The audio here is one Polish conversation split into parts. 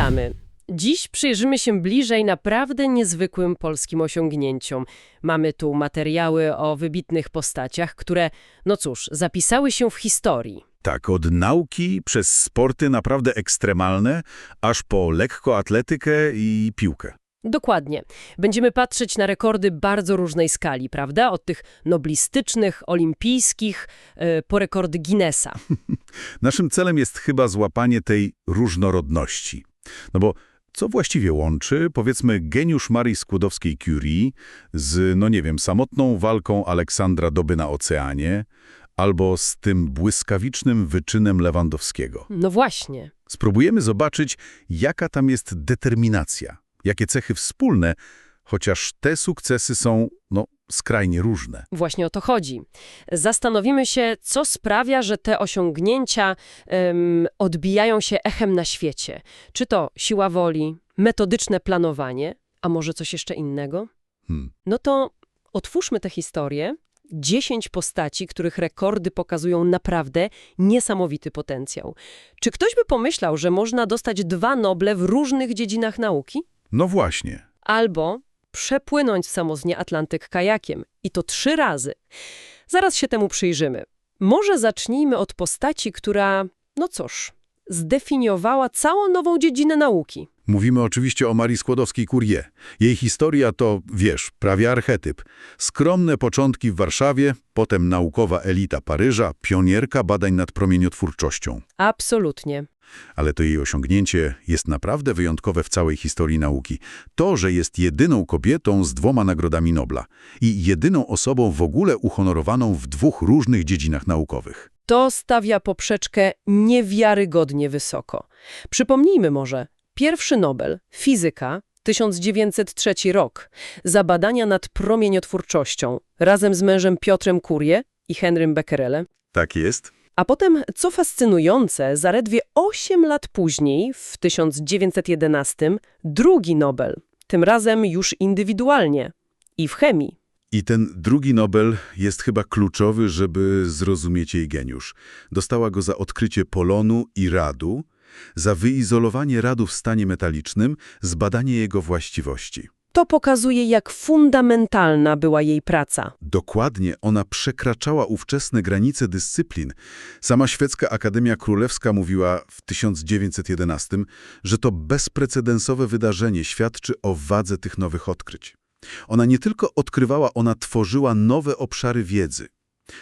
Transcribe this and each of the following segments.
Witamy. Dziś przyjrzymy się bliżej naprawdę niezwykłym polskim osiągnięciom. Mamy tu materiały o wybitnych postaciach, które, no cóż, zapisały się w historii. Tak, od nauki przez sporty naprawdę ekstremalne, aż po lekkoatletykę i piłkę. Dokładnie. Będziemy patrzeć na rekordy bardzo różnej skali, prawda? Od tych noblistycznych, olimpijskich, e, po rekordy Guinnessa. Naszym celem jest chyba złapanie tej różnorodności. No bo co właściwie łączy, powiedzmy, geniusz Marii Skłodowskiej-Curie z, no nie wiem, samotną walką Aleksandra Doby na oceanie, albo z tym błyskawicznym wyczynem Lewandowskiego? No właśnie. Spróbujemy zobaczyć, jaka tam jest determinacja, jakie cechy wspólne, chociaż te sukcesy są, no, skrajnie różne. Właśnie o to chodzi. Zastanowimy się, co sprawia, że te osiągnięcia em, odbijają się echem na świecie. Czy to siła woli, metodyczne planowanie, a może coś jeszcze innego? Hmm. No to otwórzmy tę historię. Dziesięć postaci, których rekordy pokazują naprawdę niesamowity potencjał. Czy ktoś by pomyślał, że można dostać dwa Noble w różnych dziedzinach nauki? No właśnie. albo przepłynąć samoznie Atlantyk kajakiem. I to trzy razy. Zaraz się temu przyjrzymy. Może zacznijmy od postaci, która, no cóż, zdefiniowała całą nową dziedzinę nauki. Mówimy oczywiście o Marii Skłodowskiej-Curie. Jej historia to, wiesz, prawie archetyp. Skromne początki w Warszawie, potem naukowa elita Paryża, pionierka badań nad promieniotwórczością. Absolutnie. Ale to jej osiągnięcie jest naprawdę wyjątkowe w całej historii nauki. To, że jest jedyną kobietą z dwoma nagrodami Nobla i jedyną osobą w ogóle uhonorowaną w dwóch różnych dziedzinach naukowych. To stawia poprzeczkę niewiarygodnie wysoko. Przypomnijmy może, pierwszy Nobel, fizyka, 1903 rok, za badania nad promieniotwórczością, razem z mężem Piotrem Curie i Henrym Becquerelem. Tak jest? A potem, co fascynujące, zaledwie 8 lat później, w 1911, drugi Nobel, tym razem już indywidualnie i w chemii. I ten drugi Nobel jest chyba kluczowy, żeby zrozumieć jej geniusz. Dostała go za odkrycie polonu i radu, za wyizolowanie radu w stanie metalicznym, zbadanie jego właściwości. To pokazuje, jak fundamentalna była jej praca. Dokładnie, ona przekraczała ówczesne granice dyscyplin. Sama Szwedzka Akademia Królewska mówiła w 1911, że to bezprecedensowe wydarzenie świadczy o wadze tych nowych odkryć. Ona nie tylko odkrywała, ona tworzyła nowe obszary wiedzy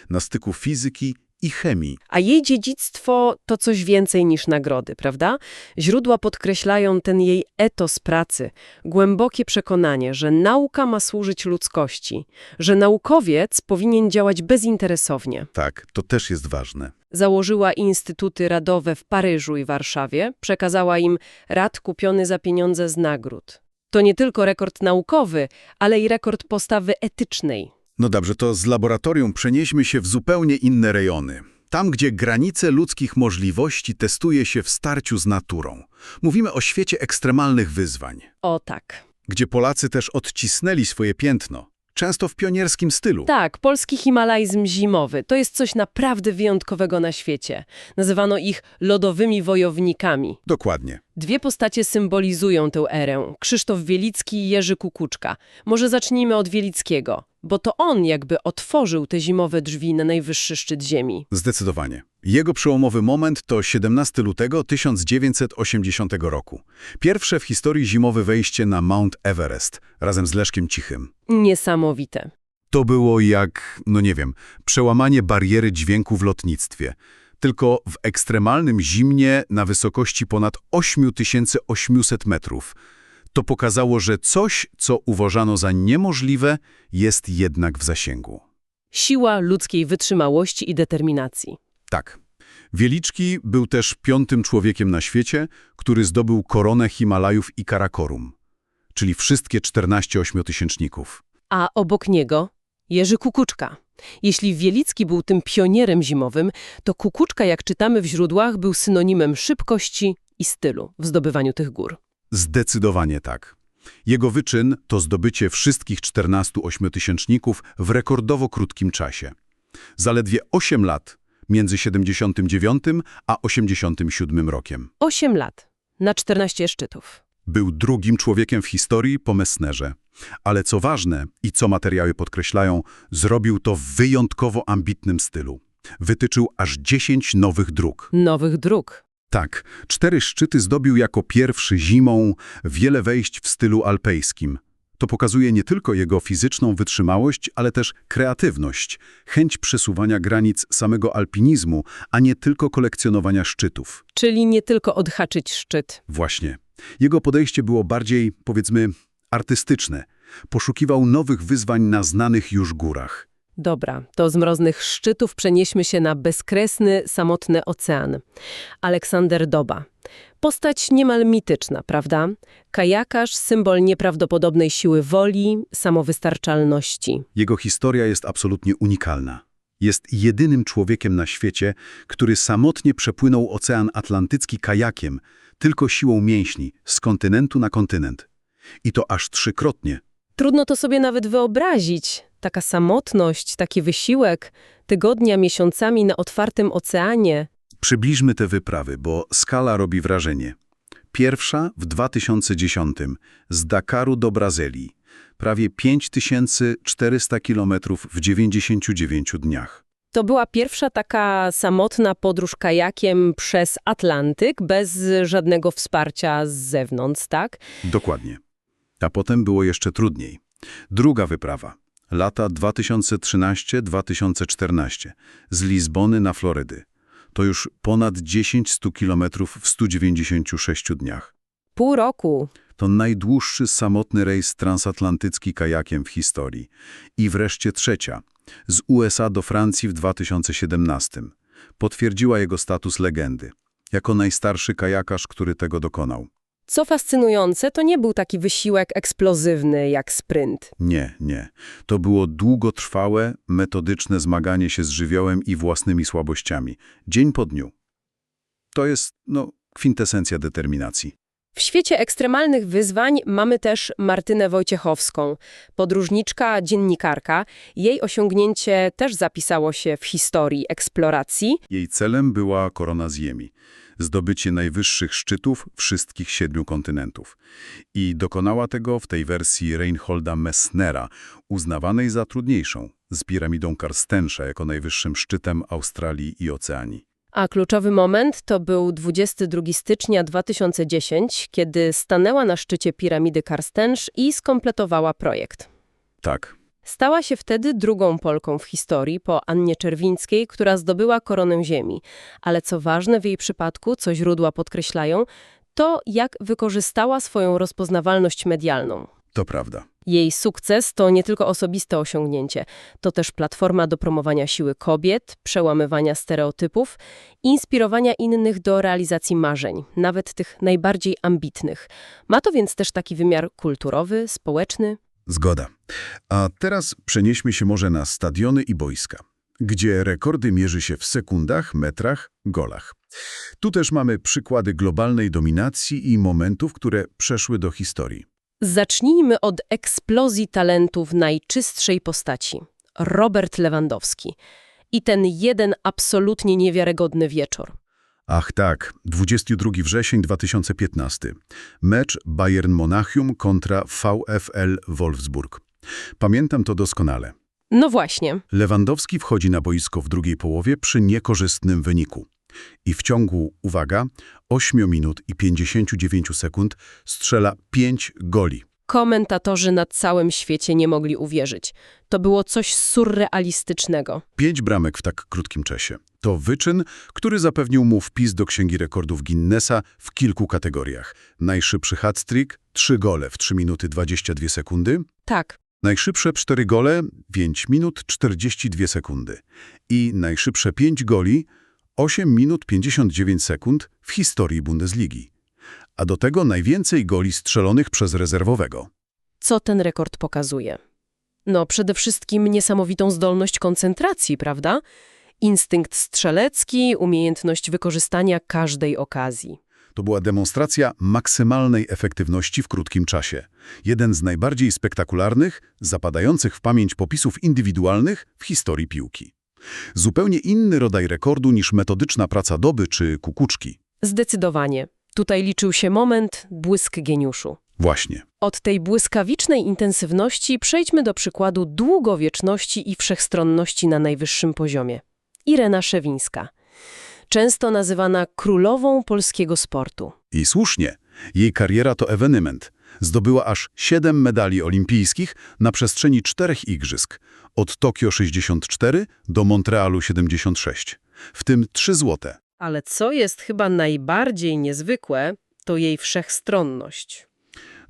na styku fizyki i chemii. A jej dziedzictwo to coś więcej niż nagrody, prawda? Źródła podkreślają ten jej etos pracy, głębokie przekonanie, że nauka ma służyć ludzkości, że naukowiec powinien działać bezinteresownie. Tak, to też jest ważne. Założyła instytuty radowe w Paryżu i Warszawie, przekazała im rad kupiony za pieniądze z nagród. To nie tylko rekord naukowy, ale i rekord postawy etycznej. No dobrze, to z laboratorium przenieśmy się w zupełnie inne rejony. Tam, gdzie granice ludzkich możliwości testuje się w starciu z naturą. Mówimy o świecie ekstremalnych wyzwań, O tak. gdzie Polacy też odcisnęli swoje piętno, często w pionierskim stylu. Tak, polski himalajzm zimowy to jest coś naprawdę wyjątkowego na świecie. Nazywano ich lodowymi wojownikami. Dokładnie. Dwie postacie symbolizują tę erę. Krzysztof Wielicki i Jerzy Kukuczka. Może zacznijmy od Wielickiego, bo to on jakby otworzył te zimowe drzwi na najwyższy szczyt ziemi. Zdecydowanie. Jego przełomowy moment to 17 lutego 1980 roku. Pierwsze w historii zimowe wejście na Mount Everest razem z Leszkiem Cichym. Niesamowite. To było jak, no nie wiem, przełamanie bariery dźwięku w lotnictwie. Tylko w ekstremalnym zimnie na wysokości ponad 8800 metrów. To pokazało, że coś, co uważano za niemożliwe, jest jednak w zasięgu. Siła ludzkiej wytrzymałości i determinacji. Tak. Wieliczki był też piątym człowiekiem na świecie, który zdobył koronę Himalajów i Karakorum, czyli wszystkie 14 ośmiotysięczników. A obok niego Jerzy Kukuczka. Jeśli Wielicki był tym pionierem zimowym, to Kukuczka, jak czytamy w źródłach, był synonimem szybkości i stylu w zdobywaniu tych gór. Zdecydowanie tak. Jego wyczyn to zdobycie wszystkich 14 ośmiotysięczników w rekordowo krótkim czasie. Zaledwie 8 lat między 79 a 87 rokiem. Osiem lat. na 14 szczytów. Był drugim człowiekiem w historii po Messnerze. Ale co ważne i co materiały podkreślają, zrobił to w wyjątkowo ambitnym stylu. Wytyczył aż 10 nowych dróg. Nowych dróg. Tak, cztery szczyty zdobił jako pierwszy zimą, wiele wejść w stylu alpejskim. To pokazuje nie tylko jego fizyczną wytrzymałość, ale też kreatywność, chęć przesuwania granic samego alpinizmu, a nie tylko kolekcjonowania szczytów. Czyli nie tylko odhaczyć szczyt. Właśnie. Jego podejście było bardziej, powiedzmy, artystyczne. Poszukiwał nowych wyzwań na znanych już górach. Dobra, to z mroznych szczytów przenieśmy się na bezkresny, samotny ocean. Aleksander Doba. Postać niemal mityczna, prawda? Kajakarz, symbol nieprawdopodobnej siły woli, samowystarczalności. Jego historia jest absolutnie unikalna. Jest jedynym człowiekiem na świecie, który samotnie przepłynął Ocean Atlantycki kajakiem, tylko siłą mięśni, z kontynentu na kontynent. I to aż trzykrotnie. Trudno to sobie nawet wyobrazić. Taka samotność, taki wysiłek, tygodnia, miesiącami na otwartym oceanie. Przybliżmy te wyprawy, bo skala robi wrażenie. Pierwsza w 2010 z Dakaru do Brazylii. Prawie 5400 km w 99 dniach. To była pierwsza taka samotna podróż kajakiem przez Atlantyk, bez żadnego wsparcia z zewnątrz, tak? Dokładnie. A potem było jeszcze trudniej. Druga wyprawa. Lata 2013-2014. Z Lizbony na Florydy. To już ponad 10 100 km w 196 dniach. Pół roku. To najdłuższy samotny rejs transatlantycki kajakiem w historii. I wreszcie trzecia. Z USA do Francji w 2017. Potwierdziła jego status legendy. Jako najstarszy kajakarz, który tego dokonał. Co fascynujące, to nie był taki wysiłek eksplozywny jak sprint. Nie, nie. To było długotrwałe, metodyczne zmaganie się z żywiołem i własnymi słabościami. Dzień po dniu. To jest, no, kwintesencja determinacji. W świecie ekstremalnych wyzwań mamy też Martynę Wojciechowską, podróżniczka, dziennikarka. Jej osiągnięcie też zapisało się w historii eksploracji. Jej celem była korona ziemi. Zdobycie najwyższych szczytów wszystkich siedmiu kontynentów. I dokonała tego w tej wersji Reinholda Messnera, uznawanej za trudniejszą, z piramidą Karstensza jako najwyższym szczytem Australii i Oceanii. A kluczowy moment to był 22 stycznia 2010, kiedy stanęła na szczycie piramidy Karstensz i skompletowała projekt. Tak, Stała się wtedy drugą Polką w historii po Annie Czerwińskiej, która zdobyła koronę ziemi. Ale co ważne w jej przypadku, co źródła podkreślają, to jak wykorzystała swoją rozpoznawalność medialną. to prawda. Jej sukces to nie tylko osobiste osiągnięcie, to też platforma do promowania siły kobiet, przełamywania stereotypów, inspirowania innych do realizacji marzeń, nawet tych najbardziej ambitnych. Ma to więc też taki wymiar kulturowy, społeczny. Zgoda. A teraz przenieśmy się może na stadiony i boiska, gdzie rekordy mierzy się w sekundach, metrach, golach. Tu też mamy przykłady globalnej dominacji i momentów, które przeszły do historii. Zacznijmy od eksplozji talentów najczystszej postaci. Robert Lewandowski. I ten jeden absolutnie niewiarygodny wieczór. Ach tak, 22 wrzesień 2015. Mecz Bayern Monachium kontra VfL Wolfsburg. Pamiętam to doskonale. No właśnie. Lewandowski wchodzi na boisko w drugiej połowie przy niekorzystnym wyniku. I w ciągu, uwaga, 8 minut i 59 sekund strzela 5 goli. Komentatorzy na całym świecie nie mogli uwierzyć. To było coś surrealistycznego. 5 bramek w tak krótkim czasie. To wyczyn, który zapewnił mu wpis do Księgi Rekordów Guinnessa w kilku kategoriach. Najszybszy hat-trick, 3 gole w 3 minuty 22 sekundy. Tak, Najszybsze 4 gole 5 minut 42 sekundy. I najszybsze 5 goli 8 minut 59 sekund w historii Bundesligi. A do tego najwięcej goli strzelonych przez rezerwowego. co ten rekord pokazuje? No, przede wszystkim niesamowitą zdolność koncentracji, prawda? Instynkt strzelecki, umiejętność wykorzystania każdej okazji. To była demonstracja maksymalnej efektywności w krótkim czasie. Jeden z najbardziej spektakularnych, zapadających w pamięć popisów indywidualnych w historii piłki. Zupełnie inny rodzaj rekordu niż metodyczna praca doby czy kukuczki. Zdecydowanie. Tutaj liczył się moment, błysk geniuszu. Właśnie. Od tej błyskawicznej intensywności przejdźmy do przykładu długowieczności i wszechstronności na najwyższym poziomie. Irena Szewińska. Często nazywana królową polskiego sportu. I słusznie. Jej kariera to ewenement. Zdobyła aż 7 medali olimpijskich na przestrzeni czterech igrzysk. Od Tokio 64 do Montrealu 76. W tym 3 złote. Ale co jest chyba najbardziej niezwykłe, to jej wszechstronność.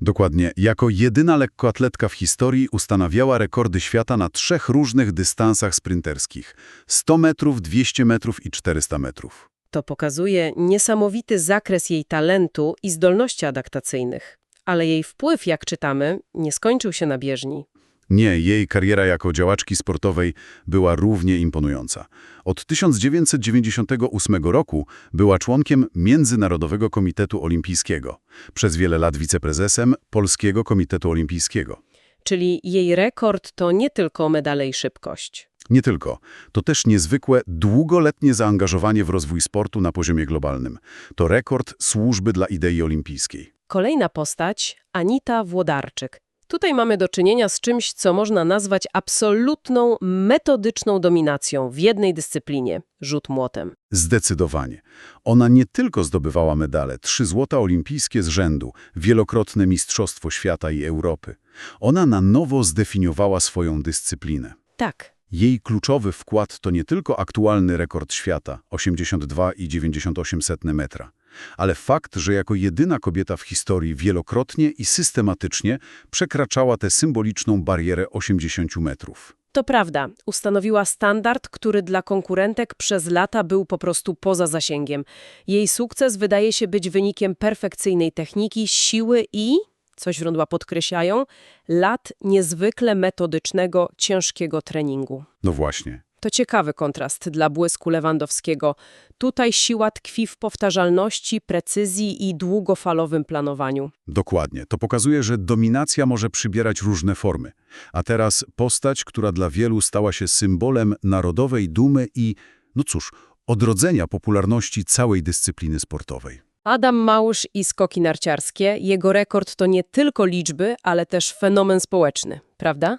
Dokładnie, jako jedyna lekkoatletka w historii ustanawiała rekordy świata na trzech różnych dystansach sprinterskich. 100 metrów, 200 metrów i 400 metrów. To pokazuje niesamowity zakres jej talentu i zdolności adaptacyjnych. Ale jej wpływ, jak czytamy, nie skończył się na bieżni. Nie, jej kariera jako działaczki sportowej była równie imponująca. Od 1998 roku była członkiem Międzynarodowego Komitetu Olimpijskiego, przez wiele lat wiceprezesem Polskiego Komitetu Olimpijskiego. Czyli jej rekord to nie tylko medale i szybkość. Nie tylko. To też niezwykłe, długoletnie zaangażowanie w rozwój sportu na poziomie globalnym. To rekord służby dla idei olimpijskiej. Kolejna postać Anita Włodarczyk. Tutaj mamy do czynienia z czymś, co można nazwać absolutną, metodyczną dominacją w jednej dyscyplinie – rzut młotem. Zdecydowanie. Ona nie tylko zdobywała medale, trzy złota olimpijskie z rzędu, wielokrotne Mistrzostwo Świata i Europy. Ona na nowo zdefiniowała swoją dyscyplinę. Tak, Jej kluczowy wkład to nie tylko aktualny rekord świata 82,98 metra, ale fakt, że jako jedyna kobieta w historii wielokrotnie i systematycznie przekraczała tę symboliczną barierę 80 metrów. to prawda. Ustanowiła standard, który dla konkurentek przez lata był po prostu poza zasięgiem. Jej sukces wydaje się być wynikiem perfekcyjnej techniki, siły i, coś źródła podkreślają, lat niezwykle metodycznego, ciężkiego treningu. No właśnie. To ciekawy kontrast dla błysku Lewandowskiego. Tutaj siła tkwi w powtarzalności, precyzji i długofalowym planowaniu. Dokładnie. To pokazuje, że dominacja może przybierać różne formy. A teraz postać, która dla wielu stała się symbolem narodowej dumy i, no cóż, odrodzenia popularności całej dyscypliny sportowej. Adam Małysz i skoki narciarskie. Jego rekord to nie tylko liczby, ale też fenomen społeczny, prawda?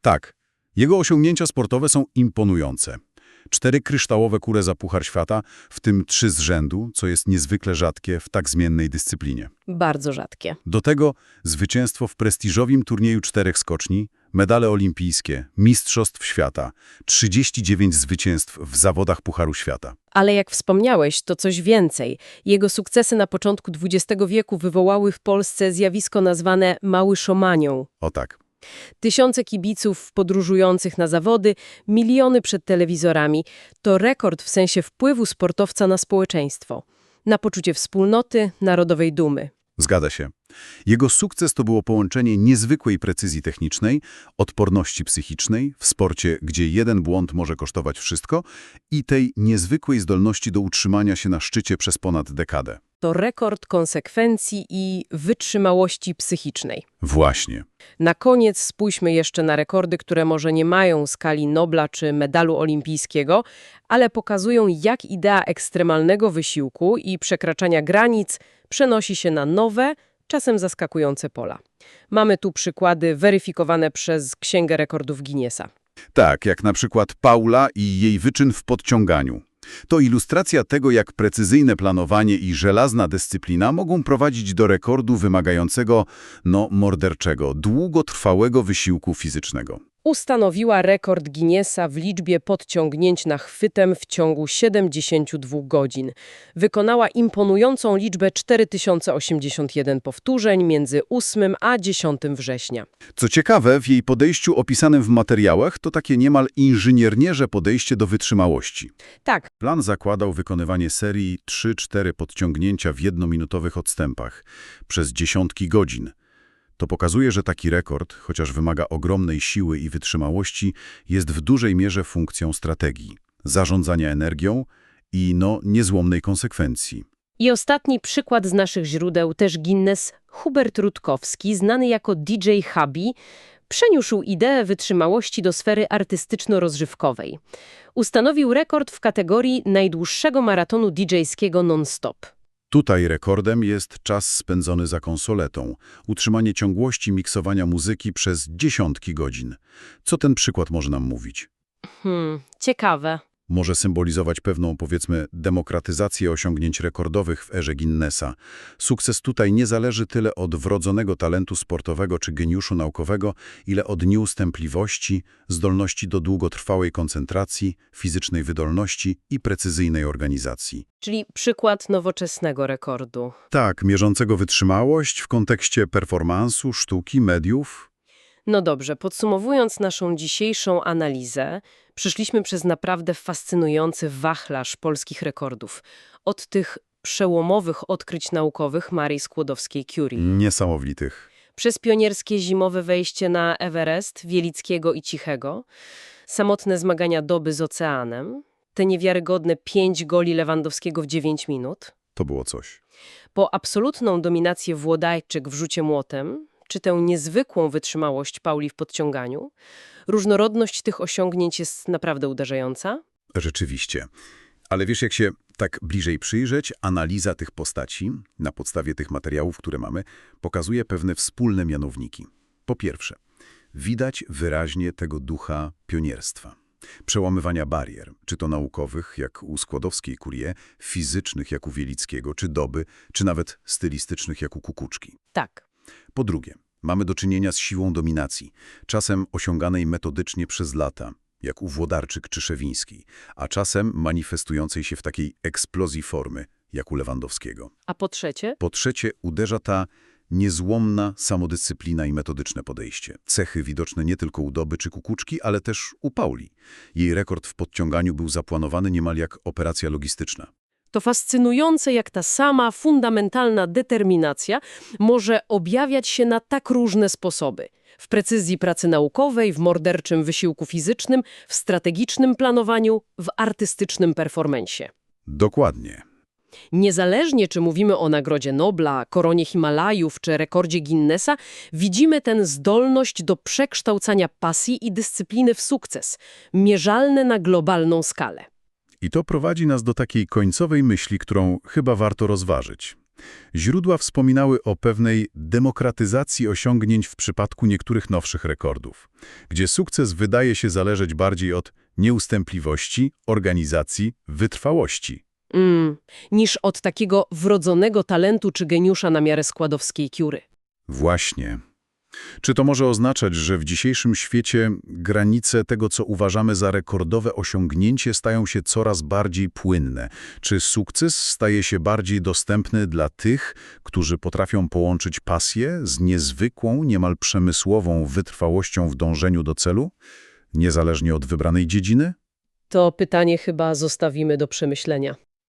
Tak, jego osiągnięcia sportowe są imponujące. Cztery kryształowe kule za Puchar Świata, w tym trzy z rzędu, co jest niezwykle rzadkie w tak zmiennej dyscyplinie. Bardzo rzadkie. Do tego zwycięstwo w prestiżowym turnieju czterech skoczni, medale olimpijskie, mistrzostw świata, 39 zwycięstw w zawodach Pucharu Świata. Ale jak wspomniałeś, to coś więcej. Jego sukcesy na początku XX wieku wywołały w Polsce zjawisko nazwane małyszomanią. O tak. Tysiące kibiców podróżujących na zawody, miliony przed telewizorami. To rekord w sensie wpływu sportowca na społeczeństwo. Na poczucie wspólnoty, narodowej dumy. Zgadza się. Jego sukces to było połączenie niezwykłej precyzji technicznej, odporności psychicznej w sporcie, gdzie jeden błąd może kosztować wszystko i tej niezwykłej zdolności do utrzymania się na szczycie przez ponad dekadę. To rekord konsekwencji i wytrzymałości psychicznej. Właśnie. Na koniec spójrzmy jeszcze na rekordy, które może nie mają skali Nobla czy medalu olimpijskiego, ale pokazują, jak idea ekstremalnego wysiłku i przekraczania granic przenosi się na nowe, czasem zaskakujące pola. Mamy tu przykłady weryfikowane przez Księgę Rekordów Guinnessa. Tak, jak na przykład Paula i jej wyczyn w podciąganiu. To ilustracja tego, jak precyzyjne planowanie i żelazna dyscyplina mogą prowadzić do rekordu wymagającego, no, morderczego, długotrwałego wysiłku fizycznego. Ustanowiła rekord Guinnessa w liczbie podciągnięć na chwytem w ciągu 72 godzin. Wykonała imponującą liczbę 4081 powtórzeń między 8 a 10 września. Co ciekawe, w jej podejściu opisanym w materiałach to takie niemal inżynierniejsze podejście do wytrzymałości. Tak, Plan zakładał wykonywanie serii 3-4 podciągnięcia w jednominutowych odstępach przez dziesiątki godzin. To pokazuje, że taki rekord, chociaż wymaga ogromnej siły i wytrzymałości, jest w dużej mierze funkcją strategii, zarządzania energią i, no, niezłomnej konsekwencji. I ostatni przykład z naszych źródeł, też Guinness, Hubert Rutkowski, znany jako DJ Hubby, przeniósł ideę wytrzymałości do sfery artystyczno-rozrywkowej. Ustanowił rekord w kategorii najdłuższego maratonu DJ-skiego non-stop. Tutaj rekordem jest czas spędzony za konsoletą, utrzymanie ciągłości miksowania muzyki przez dziesiątki godzin. Co ten przykład może nam mówić? Hmm, ciekawe. Może symbolizować pewną, powiedzmy, demokratyzację osiągnięć rekordowych w erze Guinnessa. Sukces tutaj nie zależy tyle od wrodzonego talentu sportowego czy geniuszu naukowego, ile od nieustępliwości, zdolności do długotrwałej koncentracji, fizycznej wydolności i precyzyjnej organizacji. Czyli przykład nowoczesnego rekordu. Tak, mierzącego wytrzymałość w kontekście performansu, sztuki, mediów. No dobrze, podsumowując naszą dzisiejszą analizę, przeszliśmy przez naprawdę fascynujący wachlarz polskich rekordów. Od tych przełomowych odkryć naukowych Marii Skłodowskiej-Curie, Niesamowitych. przez pionierskie zimowe wejście na Everest Wielickiego i Cichego, samotne zmagania doby z oceanem, te niewiarygodne pięć goli Lewandowskiego w 9 minut, To było coś. po absolutną dominację Włodajczyk w rzucie młotem, czy tę niezwykłą wytrzymałość Pauli w podciąganiu, różnorodność tych osiągnięć jest naprawdę uderzająca. Rzeczywiście. Ale wiesz, jak się tak bliżej przyjrzeć, analiza tych postaci na podstawie tych materiałów, które mamy, pokazuje pewne wspólne mianowniki. Po pierwsze, widać wyraźnie tego ducha pionierstwa. Przełamywania barier, czy to naukowych, jak u Skłodowskiej Kurie, fizycznych, jak u Wielickiego, czy doby, czy nawet stylistycznych, jak u Kukuczki. Tak, Po drugie, mamy do czynienia z siłą dominacji, czasem osiąganej metodycznie przez lata, jak u Włodarczyk czy Szewińskiej, a czasem manifestującej się w takiej eksplozji formy, jak u Lewandowskiego. a po trzecie, Po trzecie, uderza ta niezłomna samodyscyplina i metodyczne podejście. Cechy widoczne nie tylko u Doby czy Kukuczki, ale też u Pauli. Jej rekord w podciąganiu był zaplanowany niemal jak operacja logistyczna. To fascynujące, jak ta sama fundamentalna determinacja może objawiać się na tak różne sposoby. W precyzji pracy naukowej, w morderczym wysiłku fizycznym, w strategicznym planowaniu, w artystycznym performensie. Dokładnie. Niezależnie czy mówimy o Nagrodzie Nobla, Koronie Himalajów czy rekordzie Guinnessa, widzimy tę zdolność do przekształcania pasji i dyscypliny w sukces, mierzalne na globalną skalę. I to prowadzi nas do takiej końcowej myśli, którą chyba warto rozważyć. Źródła wspominały o pewnej demokratyzacji osiągnięć w przypadku niektórych nowszych rekordów, gdzie sukces wydaje się zależeć bardziej od nieustępliwości, organizacji, wytrwałości. Mm, niż od takiego wrodzonego talentu czy geniusza na miarę składowskiej kiury. Właśnie. Czy to może oznaczać, że w dzisiejszym świecie granice tego, co uważamy za rekordowe osiągnięcie, stają się coraz bardziej płynne? Czy sukces staje się bardziej dostępny dla tych, którzy potrafią połączyć pasję z niezwykłą, niemal przemysłową wytrwałością w dążeniu do celu, niezależnie od wybranej dziedziny? To pytanie chyba zostawimy do przemyślenia.